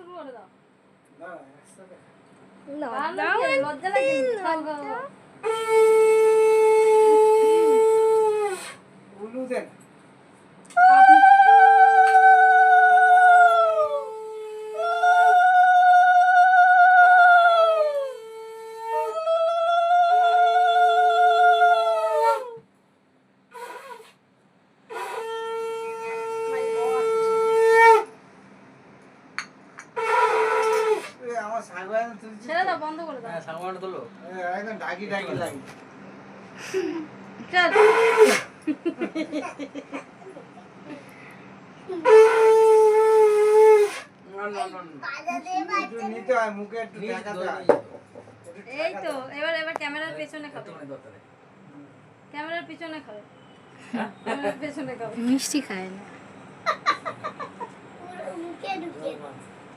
শুরু করে দাও না লজ্জা লাগে ছেড়ে দাও বন্ধ করে দাও হ্যাঁ সাগর তোলো একদম ডাকি ডাকি লাগে চল না। না না না একটু নিতে মুখে একটু নিয়ে দেখাতে একটু এই তো এবার এবার ক্যামেরার পেছনে খাবে ক্যামেরার পিছনে খাবে ক্যামেরার পেছনে খাবে মিষ্টি খায় না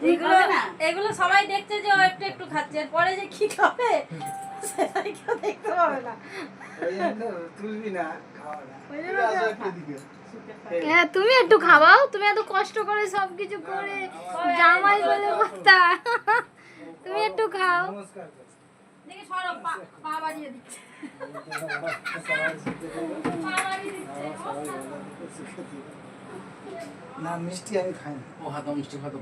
এগুলো এগুলো সবাই দেখছে যে ও একটু একটু খাচ্ছে। আর পরে যে কি খাবে? সেটাই কেউ দেখতে পাবে না। তুলবি না খাওয়াটা ওই জন্য ঠিক আছে, তো- একটু দিকে। হ্যাঁ তুমি একটু খাওয়াও। তুমি এত কষ্ট করে সবকিছু করে জামাই বলে কথা। তুমি একটু খাও। পা দিচ্ছে। না মিষ্টি আমি খাই না ও হাত মিষ্টি খাওয়া তো